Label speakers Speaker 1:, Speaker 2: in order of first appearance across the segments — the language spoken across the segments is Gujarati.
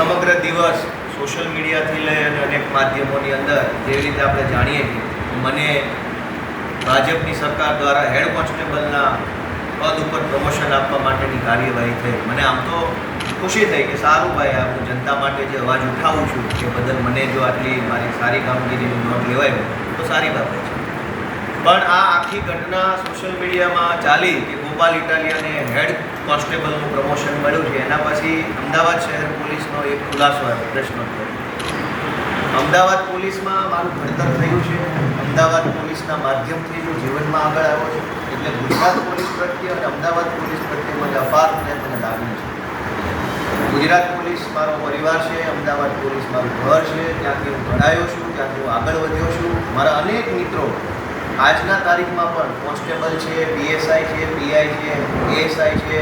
Speaker 1: સમગ્ર દિવસ સોશિયલ મીડિયાથી લઈ અને અનેક માધ્યમોની અંદર જેવી રીતે આપણે જાણીએ છીએ, મને ભાજપની સરકાર દ્વારા હેડ કોન્સ્ટેબલના પદ ઉપર પ્રમોશન આપવા માટેની કાર્યવાહી થઈ. મને આમ તો ખુશી થઈ કે સારું ભાઈ, આ હું જનતા માટે જે અવાજ ઉઠાવું છું, એ બદલ મને જો આટલી મારી સારી કામગીરીની નોંધ લેવાય તો સારી બાબત છે. પણ આ આખી ઘટના સોશિયલ મીડિયામાં ચાલી કે ગોપાલ ઇટાલિયાને હેડ કોન્સ્ટેબલનું પ્રમોશન મળ્યું છે. એના પછી અમદાવાદ શહેર પોલીસનો એક ખુલાસો આવ્યો, પ્રશ્ન અમદાવાદ પોલીસમાં મારું ભણતર થયું છે. અમદાવાદ પોલીસના માધ્યમથી હું જીવનમાં આગળ આવ્યો છું. એટલે ગુજરાત પોલીસ પ્રત્યે અને અમદાવાદ પોલીસ પ્રત્યે મને અપાર પ્રેમ મને લાગ્યું છે. ગુજરાત પોલીસ મારો પરિવાર છે, અમદાવાદ પોલીસ મારું ઘર છે. ત્યાંથી હું ભણાયો છું, ત્યાંથી હું આગળ વધ્યો છું. મારા અનેક મિત્રો આજના તારીખમાં પણ કોન્સ્ટેબલ છે પીએસઆઈ છે પીઆઈ છે એએસઆઈ છે,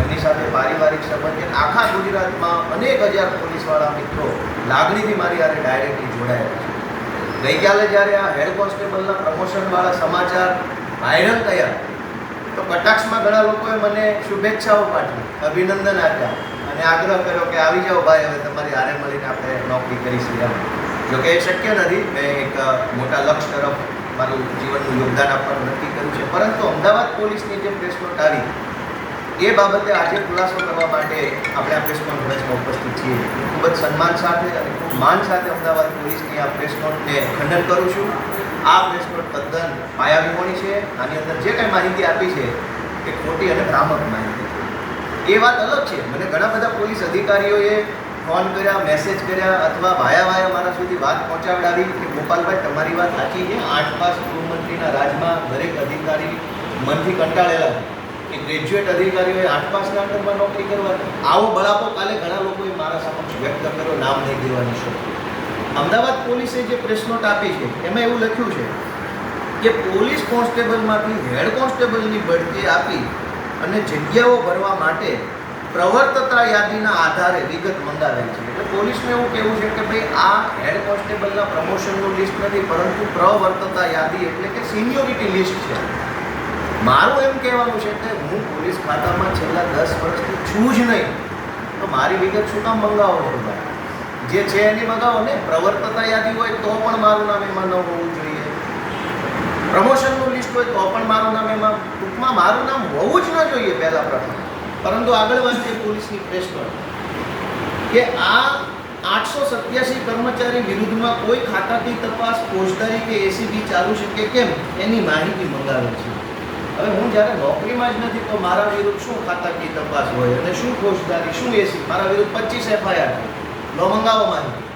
Speaker 1: એમની સાથે પારિવારિક સંબંધ આખા ગુજરાતમાં અનેક હજાર પોલીસવાળા મિત્રો લાગણીથી મારી હારે ડાયરેક્ટલી જોડાયેલા છે. ગઈકાલે જ્યારે આ હેડ કોન્સ્ટેબલના પ્રમોશનવાળા સમાચાર વાયરલ થયા, તો કટાક્ષમાં ઘણા લોકોએ મને શુભેચ્છાઓ પાઠવી, અભિનંદન આપ્યા અને આગ્રહ કર્યો કે આવી જાઓ ભાઈ, હવે તમારી હારે મળીને આપણે નોકરી કરીશું એમ. જોકે એ શક્ય નથી, મેં એક મોટા લક્ષ્ય તરફ મારું જીવનનું યોગદાન આપવાનું નક્કી કર્યું છે. પરંતુ અમદાવાદ પોલીસની જે પ્રેસ નોટ આવી, એ બાબતે આજે ખુલાસો કરવા માટે આપણે આ પ્રેસ કોન્ફરન્સમાં ઉપસ્થિત છીએ. ખૂબ જ સન્માન સાથે અને ખૂબ માન સાથે અમદાવાદ પોલીસની આ પ્રેસ નોટને ખંડન કરું છું. આ પ્રેસ નોટ તદ્દન પાયાવિહોણી છે. આની અંદર જે કંઈ માહિતી આપી છે એ ખોટી અને ભ્રામક માહિતી. એ વાત અલગ છે. મને ઘણા બધા પોલીસ અધિકારીઓએ ફોન કર્યા, મેસેજ કર્યા અથવા વાયા વાયા મારા સુધી વાત પહોંચાડાવી કે ગોપાલભાઈ, તમારી વાત સાચી છે. આઠ પાસ ગૃહમંત્રીના રાજમાં દરેક અધિકારી મનથી કંટાળેલા કે ગ્રેજ્યુએટ અધિકારીઓએ આઠ પાસના અંડરમાં નોકરી કરવાની આવો બળાપો કાલે ઘણા લોકોએ મારા સમક્ષ વ્યક્ત કર્યો, નામ નહીં દેવાની શોખ અમદાવાદ પોલીસે જે પ્રેસ નોટ આપી છે, એમાં એવું લખ્યું છે કે પોલીસ કોન્સ્ટેબલમાંથી હેડ કોન્સ્ટેબલની બઢતી આપી અને જગ્યાઓ ભરવા માટે પ્રવર્તતા યાદીના આધારે વિગત મંગાવેલ છે. એટલે પોલીસને એવું કહેવું છે કે ભાઈ, આ હેડ કોન્સ્ટેબલના પ્રમોશનનું લિસ્ટ નથી, પરંતુ પ્રવર્તતા યાદી એટલે કે સિનિયોરિટી લિસ્ટ છે. મારું એમ કહેવાનું છે કે હું પોલીસ ખાતામાં છેલ્લા દસ વર્ષથી છું જ નહીં. તો મારી વિગત શું કામ મંગાવો છો ભાઈ? જે છે એની મંગાવો. ને પ્રવર્તતા યાદી હોય તો પણ મારું નામ એમાં ન હોવું જોઈએ. પ્રમોશનનું લિસ્ટ હોય તો પણ મારું નામ એમાં ટૂંકમાં મારું નામ હોવું જ ન જોઈએ પહેલાં પ્રથમ પરંતુ આગળ વાંચીએ પોલીસની પ્રેસ પર કે આ આઠસો સત્યાસી કર્મચારી વિરુદ્ધમાં કોઈ ખાતાકી તપાસ ફોજદારી કે એસીબી ચાલુ છે કે કેમ, એની માહિતી મંગાવે છે. હવે હું જ્યારે નોકરીમાં જ નથી તો મારા વિરુદ્ધ શું ખાતાકી તપાસ હોય અને શું ફોજદારી, શું એસી મારા વિરુદ્ધ પચીસ એફઆઈઆર છે. નો મંગાવો માહિતી.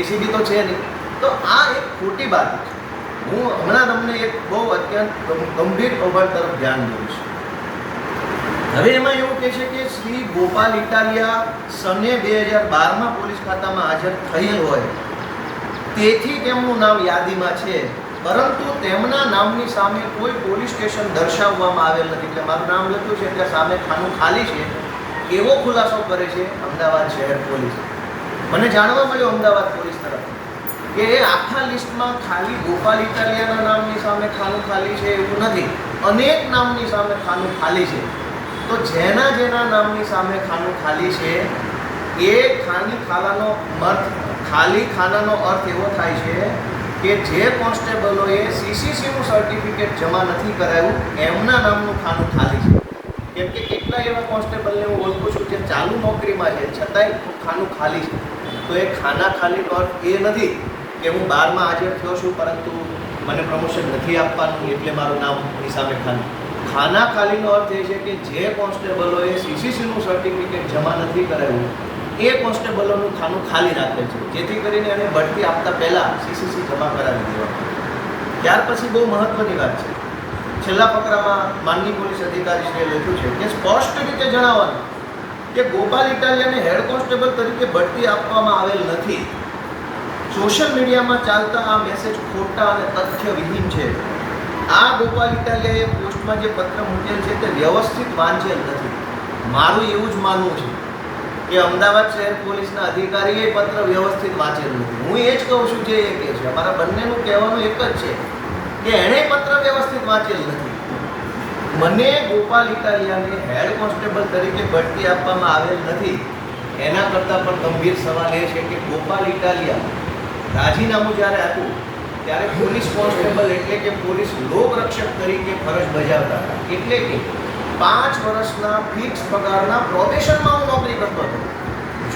Speaker 1: એસીબી તો છે નહીં. તો આ એક ખોટી બાબત છે. હું હમણાં તમને એક બહુ અત્યંત ગંભીર કૌભાંડ તરફ ધ્યાન દઉં છું. હવે એમાં એવું કહે છે કે શ્રી ગોપાલ ઇટાલિયા સને બે હજાર બારમાં પોલીસ ખાતામાં હાજર થયેલ હોય. તેથી તેમનું નામ યાદીમાં છે. પરંતુ તેમના નામની સામે કોઈ પોલીસ સ્ટેશન દર્શાવવામાં આવેલ નથી. એટલે મારું નામ લખ્યું છે, એટલે સામે ખાનું ખાલી છે. એવો ખુલાસો કરે છે અમદાવાદ શહેર પોલીસ. મને જાણવા મળ્યું અમદાવાદ પોલીસ તરફ કે એ આખા લિસ્ટમાં ખાલી ગોપાલ ઇટાલિયાના નામની સામે ખાનું ખાલી છે એવું નથી. અનેક નામની સામે ખાનું ખાલી છે. તો જેના જેના નામની સામે ખાનું ખાલી છે, એ ખાલી ખાલાનો અર્થ ખાલી ખાનાનો અર્થ એવો થાય છે કે જે કોન્સ્ટેબલોએ સીસીસીનું સર્ટિફિકેટ જમા નથી કરાયું, એમના નામનું ખાનું ખાલી છે. કેમ કે કેટલા એવા કોન્સ્ટેબલને હું ઓળખું છું જે ચાલુ નોકરીમાં છે, છતાંય ખાનું ખાલી છે. તો એ ખાના ખાલી અર્થ એ નથી કે હું બારમાં હાજર થયો છું, પરંતુ મને પ્રમોશન નથી આપવાનું, એટલે મારું નામની સામે ખાલી ખાના ખાલીનો અર્થ એ છે કે જે કોન્સ્ટેબલોએ સીસીસીનું સર્ટિફિકેટ જમા નથી કરાવ્યું, એ કોન્સ્ટેબલોનું ખાનું ખાલી રાખે છે. જેથી કરીને એને બઢતી આપતા પહેલાં સીસીસી જમા કરાવી દેવા ત્યાર પછી બહુ મહત્ત્વની વાત છે. છેલ્લા ફકરામાં માનની પોલીસ અધિકારીશ્રીએ લખ્યું છે કે સ્પષ્ટ રીતે જણાવવાનું કે ગોપાલ ઇટાલિયાને હેડ કોન્સ્ટેબલ તરીકે બઢતી આપવામાં આવેલ નથી. સોશિયલ મીડિયામાં ચાલતા આ મેસેજ ખોટા અને તથ્યવિહીન છે. આ ગોપાલ ઇટાલિયાએ પોસ્ટમાં જે પત્ર મૂકેલ છે તે વ્યવસ્થિત વાંચેલ નથી. મારું એવું જ માનવું છે કે અમદાવાદ શહેર પોલીસના અધિકારીએ પત્ર વ્યવસ્થિત વાંચેલ નથી. હું એ જ કહું છું જે એ કહે છે. અમારા બંનેનું કહેવાનું એક જ છે કે એણે પત્ર વ્યવસ્થિત વાંચેલ નથી. મને ગોપાલ ઇટાલિયાને હેડ કોન્સ્ટેબલ તરીકે બઢતી આપવામાં આવેલ નથી. એના કરતાં પણ ગંભીર સવાલ એ છે કે ગોપાલ ઇટાલિયા રાજીનામું જ્યારે આપ્યું ત્યારે પોલીસ કોન્સ્ટેબલ એટલે કે પોલીસ લોકરક્ષક તરીકે ફરજ બજાવતા હતા. એટલે કે પાંચ વર્ષના ફિક્સ પગારના પ્રોબેશનમાં હું નોકરી કરતો હતો.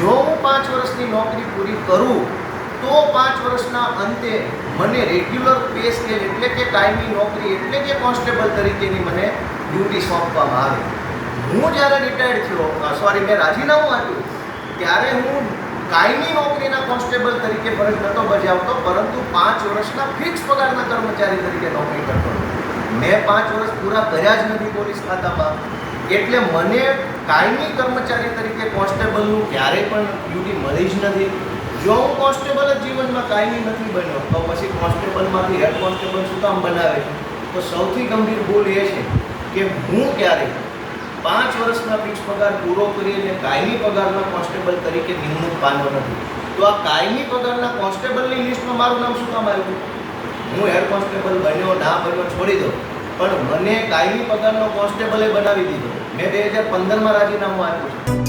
Speaker 1: જો હું પાંચ વર્ષની નોકરી પૂરી કરું, તો પાંચ વર્ષના અંતે મને રેગ્યુલર પે સ્કેલ એટલે કે કાયમી નોકરી એટલે કે કોન્સ્ટેબલ તરીકેની મને ડ્યુટી સોંપવામાં આવે. હું જ્યારે રિટાયર્ડ થયો સોરી મેં રાજીનામું આપ્યું, ત્યારે હું કાયમી નોકરીના કોન્સ્ટેબલ તરીકે ફરજ નહોતો બજાવતો, પરંતુ પાંચ વર્ષના ફિક્સ પગારના કર્મચારી તરીકે નોકરી કરતો. મેં પાંચ વર્ષ પૂરા કર્યા જ નથી પોલીસ ખાતામાં. એટલે મને કાયમી કર્મચારી તરીકે કોન્સ્ટેબલનું ક્યારેય પણ ડ્યુટી મળી જ નથી. જો હું કોન્સ્ટેબલ જ જીવનમાં કાયમી નથી બન્યો, તો પછી કોન્સ્ટેબલમાંથી હેડ કોન્સ્ટેબલ શું કામ બનાવે તો સૌથી ગંભીર ભૂલ એ છે કે હું ક્યારેય પાંચ વર્ષના ફિક્સ પગાર પૂરો કરીને કાયમી પગારના કોન્સ્ટેબલ તરીકે નિમણૂક પામ્યો નથી તો આ કાયમી પગારના કોન્સ્ટેબલની લિસ્ટમાં મારું નામ શું કામ આવ્યું? હું હેડ કોન્સ્ટેબલ બન્યો, ના બન્યો છોડી દો પણ મને કાયમી પગારનો કોન્સ્ટેબલે બનાવી દીધો. મેં બે હજાર પંદરમાં રાજીનામું આપ્યું છે.